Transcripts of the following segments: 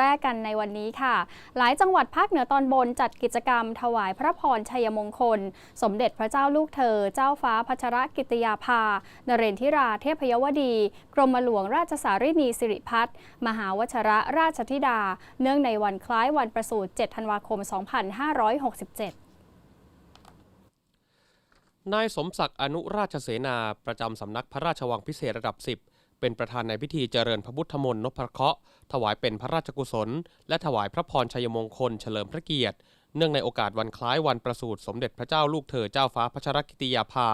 แรกกันในวันนี้ค่ะ หลายจังหวัดภาคเหนือตอนบนจัดกิจกรรม ถวายพระพรชัยมงคล สมเด็จพระเจ้าลูกเธอ เจ้าฟ้าพัชรกิติยาภา นเรนทิราเทพยวดี กรมหลวงราชสารินีสิริพัฒน์มหาวชระราชธิดา เนื่องในวันคล้ายวันประสูติ 7 ธันวาคม 2567นายสมศักดิ์อนุราชเสนา ประจำสำนักพระราชวังพิเศษระดับ 10 เป็นประธานในพิธีเจริญพระพุทธมนต์นพเคราะห์ถวายเป็นพระราชกุศล และถวายพระพรชัยมงคลเฉลิมพระเกียรติ เนื่องในโอกาสวันคล้ายวันประสูติสมเด็จพระเจ้าลูกเธอเจ้าฟ้าพัชรกิติยาภา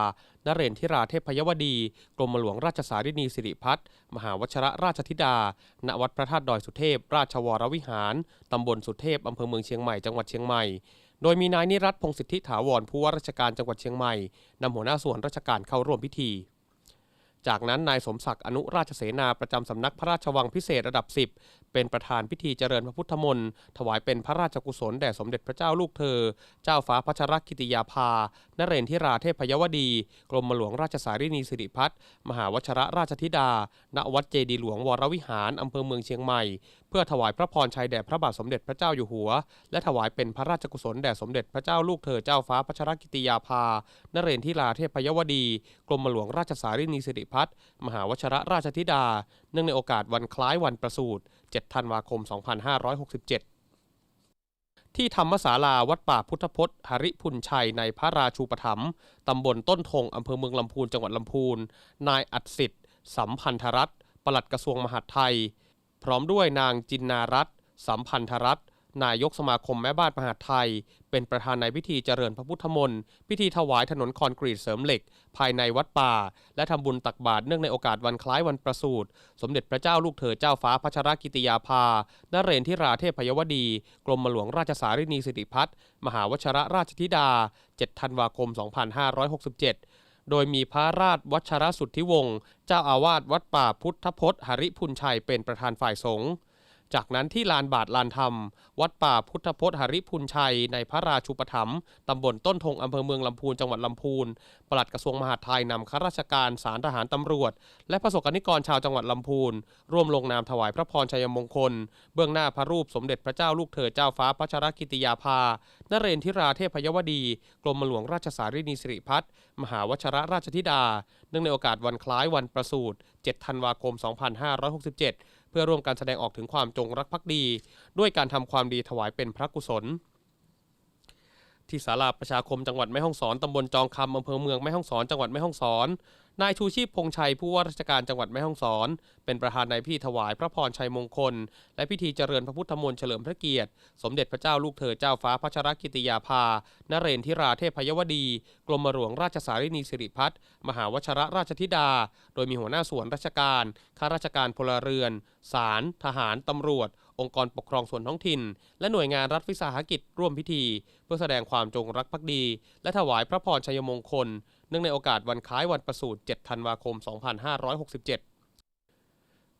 นเรนทิราเทพยวดี กรมหลวงราชสารินีสิริพัฒน์มหาวชระราชธิดา ณ วัดพระธาตุดอยสุเทพ ราชวรวิหาร ตำบลสุเทพอำเภอเมืองเชียงใหม่ จังหวัดเชียงใหม่โดยมีนายนิรัตพงศ์สิทธิถาวรผู้ว่าราชการจังหวัดเชียงใหม่นำหัวหน้าส่วนราชการเข้าร่วมพิธี จากนั้นนายสมศักดิ์อนุราชเสนาประจำสำนักพระราชวังพิเศษระดับ 10 เป็นประธานพิธีเจริญพระพุทธมนต์ถวายเป็นพระราชกุศลแด่สมเด็จพระเจ้าลูกเธอ เจ้าฟ้าพัชรกิติยาภา นเรนทิราเทพยวดี กรมหลวงราชสารินีสิริพัฒน์มหาวชระราชธิดา ณวัดเจดีหลวงวรวิหารอำเภอเมืองเชียงใหม่ เพื่อถวายพระพรชัยแด่พระบาทสมเด็จพระเจ้าอยู่หัว และถวายเป็นพระราชกุศลแด่สมเด็จพระเจ้าลูกเธอเจ้าฟ้าพัชรกิติยาภานเรนทิราเทพยวดี กรมหลวงราชสารินีสิริพัฒน์มหาวชระราชธิดา เนื่องในโอกาสวันคล้ายวันประสูติ 7 ธันวาคม 2567 ที่ธรรมศาลาวัดป่าพุทธพจน์ หริพุนชัยในพระราชูปถัมภ์ตำบลต้นทงอำเภอเมืองลำพูนจังหวัดลำพูน นายอัดสิทธิ์สัมพันธรัตน์ปลัดกระทรวงมหาดไทย พร้อมด้วยนางจินนารัตน์สัมพันธรัตน์ นายกสมาคมแม่บ้านมหาไทย เป็นประธานในพิธีเจริญพระพุทธมนต์พิธีถวายถนนคอนกรีตเสริมเหล็ก ภายในวัดป่า และทำบุญตักบาตรเนื่องในโอกาสวันคล้ายวันประสูติสมเด็จพระเจ้าลูกเธอเจ้าฟ้าพัชรกิติยาภานเรนทิราเทพยวดี กรมหลวงราชสารินีสิริพัฒน์มหาวชรราชธิดา 7 ธันวาคม 2567โดยมีพระราชวัชรสุทธิวงศ์ เจ้าอาวาสวัดป่าพุทธพจน์หริพุนชัยเป็นประธานฝ่ายสงฆ์ จากนั้นที่ลานบาทลานธรรม วัดป่าพุทธพจน์หริพุนชัย ในพระราชูปถัมภ์ตำบลต้นทงอำเภอเมืองลำพูนจังหวัดลำพูนปลัดกระทรวงมหาดไทยนำข้าราชการสารทหารตำรวจ และประสบกนิกรชาวจังหวัดลำพูน ร่วมลงนามถวายพระพรชัยมงคล เบื้องหน้าพระรูปสมเด็จพระเจ้าลูกเธอเจ้าฟ้าพัชรกิติยาภานเรนทิราเทพยวดี กรมหลวงราชสารินีสิริพัฒน์มหาวชรราชธิดา เนื่องในโอกาสวันคล้ายวันประสูติ7ธันวาคม 2567 เพื่อร่วมการแสดงออกถึงความจงรักภักดี ด้วยการทำความดีถวายเป็นพระกุศล ที่ศาลาประชาคมจังหวัดแม่ฮ่องสอนตำบลจองคำอำเภอเมืองแม่ฮ่องสอนจังหวัดแม่ฮ่องสอนนายชูชีพพงชัยผู้ว่าราชการจังหวัดแม่ฮ่องสอน เป็นประธานในพิธีถวายพระพรชัยมงคล และพิธีเจริญพระพุทธมนต์เฉลิมพระเกียรติ สมเด็จพระเจ้าลูกเธอเจ้าฟ้าพัชรกิติยาภานเรนทิราเทพยวดี กรมหลวงราชสารินีสิริพัฒน์มหาวชระราชธิดา โดยมีหัวหน้าส่วนราชการข้าราชการพลเรือน ศาลทหารตำรวจ องค์กรปกครองส่วนท้องถิ่น และหน่วยงานรัฐวิสาหกิจร่วมพิธี เพื่อแสดงความจงรักภักดี และถวายพระพรชัยมงคล เนื่องในโอกาสวันคล้ายวันประสูติ 7 ธันวาคม 2567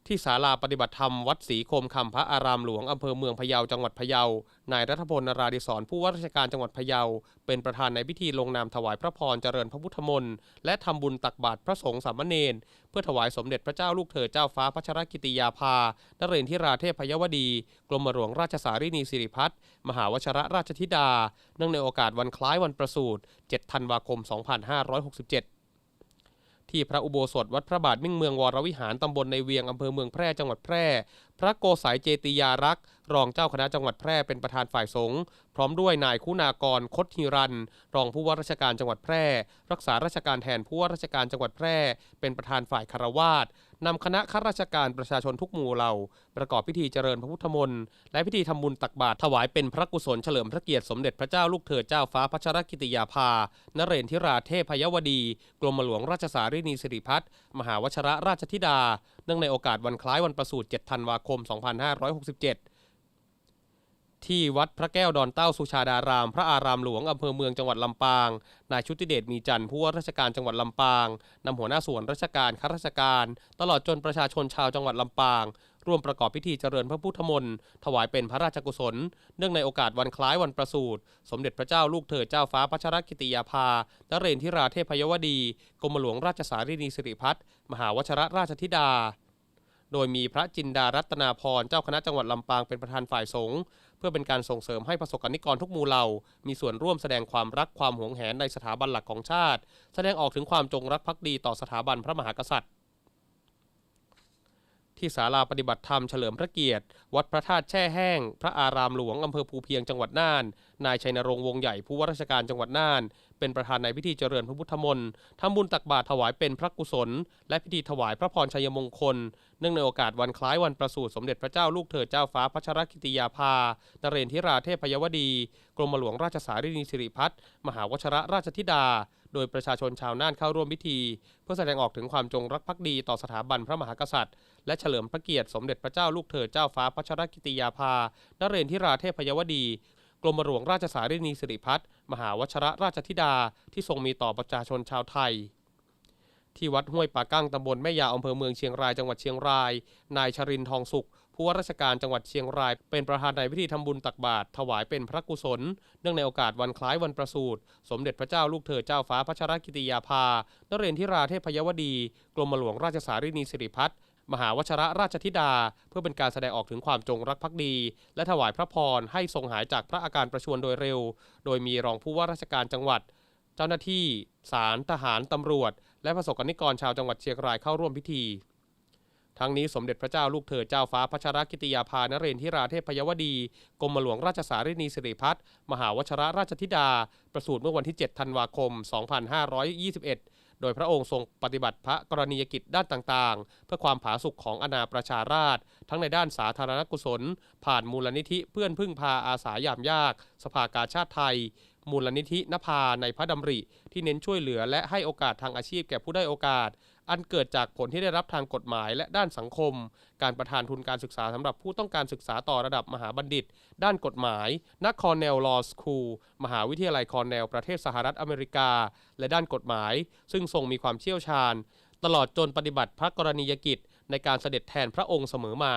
ที่ศาลาปฏิบัติธรรมวัดศรีโคมคำพระอารามหลวงอำเภอเมืองพะเยาจังหวัดพะเยา นายรัฐพลนราดิศรผู้ว่าราชการจังหวัดพะเยา เป็นประธานในพิธีลงนามถวายพระพรเจริญพระพุทธมนต์และทำบุญตักบาตรพระสงฆ์สามเณรเพื่อถวายสมเด็จพระเจ้าลูกเธอเจ้าฟ้าพัชรกิติยาภานเรนทิราเทพพยวดี กรมหลวงราชสารินีสิริพัฒน์มหาวชระราชธิดา เนื่องในโอกาสวันคล้ายวันประสูติ7ธันวาคม 2567 ที่พระอุโบสถวัดพระบาทมิ่งเมืองวรวิหารตำบลในเวียงอำเภอเมืองแพร่จังหวัดแพร่ พระโกสายเจติยารักษ์ รองเจ้าคณะจังหวัดแพร่เป็นประธานฝ่ายสงฆ์พร้อมด้วยนายคุณากรคดฮิรัน รองผู้ว่าราชการจังหวัดแพร่ รักษาราชการแทนผู้ว่าราชการจังหวัดแพร่ เป็นประธานฝ่ายคารวาสนำคณะข้าราชการประชาชนทุกหมู่เหล่า ประกอบพิธีเจริญพระพุทธมนต์และพิธีทำบุญตักบาตรถวายเป็นพระกุศลเฉลิมพระเกียรติสมเด็จพระเจ้าลูกเธอเจ้าฟ้าพัชรกิติยาภา นเรนทิราเทพยวดี กรมหลวงราชสารินีสิริพัฒน์มหาวชระราชธิดา เนื่องในโอกาสวันคล้ายวันประสูติ7ธันวาคม 2567 ที่วัดพระแก้วดอนเต้าสุชาดาราม พระอารามหลวงอำเภอเมืองจังหวัดลำปาง นายชุติเดชมีจันทร์ผู้ว่าราชการจังหวัดลำปางนำหัวหน้าส่วนราชการข้าราชการ ตลอดจนประชาชนชาวจังหวัดลำปาง ร่วมประกอบพิธีเจริญพระพุทธมนต์ถวายเป็นพระราชกุศล เนื่องในโอกาสวันคล้ายวันประสูติ สมเด็จพระเจ้าลูกเธอเจ้าฟ้าพัชรกิติยาภานเรนทิราเทพยวดี กรมหลวงราชสารินีสิริพัฒน์มหาวชรราชธิดา โดยมีพระจินดารัตนาพรเจ้าคณะจังหวัดลำปางเป็นประธานฝ่ายสงฆ์เพื่อเป็นการส่งเสริมให้ประสบกนิกรทุกหมู่เหล่า มีส่วนร่วมแสดงความรักความหวงแหนในสถาบันหลักของชาติ แสดงออกถึงความจงรักภักดีต่อสถาบันพระมหากษัตริย์ ที่ศาลาปฏิบัติธรรมเฉลิมพระเกียรติ วัดพระธาตุแช่แห้ง พระอารามหลวงอำเภอภูเพียงจังหวัดน่าน นายชัยนรงค์วงใหญ่ผู้ว่าราชการจังหวัดน่าน เป็นประธานในพิธีเจริญพระพุทธมนต์ทำบุญตักบาตรถวายเป็นพระกุศล และพิธีถวายพระพรชัยมงคล เนื่องในโอกาสวันคล้ายวันประสูติสมเด็จพระเจ้าลูกเธอเจ้าฟ้าพัชรกิติยาภา นเรนทิราเทพยวดี กรมหลวงราชสารีนิสิริพัฒน์มหาวชรราชธิดา โดยประชาชนชาวน่านเข้าร่วมพิธี เพื่อแสดงออกถึงความจงรักภักดีต่อสถาบันพระมหากษัตริย์ และเฉลิมพระเกียรติสมเด็จพระเจ้าลูกเธอเจ้าฟ้าพัชรกิติยาภานเรนทิราเทพยวดี กรมหลวงราชสารีนิสิริพัฒน์มหาวชรราชธิดาที่ทรงมีต่อประชาชนชาวไทยที่วัดห้วยป่ากั้งตำบลแม่ยาอำเภอเมืองเชียงรายจังหวัดเชียงราย นายชรินทร์ทองสุข ผู้ว่าราชการจังหวัดเชียงราย เป็นประธานในพิธีทำบุญตักบาตรถวายเป็นพระกุศล เนื่องในโอกาสวันคล้ายวันประสูติ สมเด็จพระเจ้าลูกเธอเจ้าฟ้าพัชรกิติยาภานเรนทิราเทพยวดี กรมหลวงราชสารีนิสิริพัฒน์มหาวชรราชธิดา เพื่อเป็นการแสดงออกถึงความจงรักภักดี และถวายพระพรให้ทรงหายจากพระอาการประชวรโดยเร็ว โดยมีรองผู้ว่าราชการจังหวัด เจ้าหน้าที่ ศาลทหารตำรวจ และประสบกนิกรชาวจังหวัดเชียงรายเข้าร่วมพิธี ทั้งนี้สมเด็จพระเจ้าลูกเธอเจ้าฟ้าพัชรกิติยาภานเรนทิราเทพยวดี กรมหลวงราชสารีนีสิริพัฒน์มหาวชรราชธิดา ประสูติเมื่อวันที่ 7 ธันวาคม 2521 โดยพระองค์ทรงปฏิบัติพระกรณียกิจด้านต่างๆ เพื่อความผาสุกของอาณาประชาราษฎร์ทั้งในด้านสาธารณกุศล ผ่านมูลนิธิเพื่อนพึ่งพาอาสายามยาก สภากาชาติไทยมูลนิธินภาในพระดำริ ที่เน้นช่วยเหลือและให้โอกาสทางอาชีพแก่ผู้ได้โอกาส อันเกิดจากผลที่ได้รับทางกฎหมาย และด้านสังคม การประทานทุนการศึกษาสำหรับผู้ต้องการศึกษาต่อระดับมหาบัณฑิต ด้านกฎหมายนักคอนเนลลอสคูลมหาวิทยาลัยคอนเนลประเทศสหรัฐอเมริกา และด้านกฎหมาย ซึ่งทรงมีความเชี่ยวชาญ ตลอดจนปฏิบัติพระกรณียกิจ ในการเสด็จแทนพระองค์เสมอมา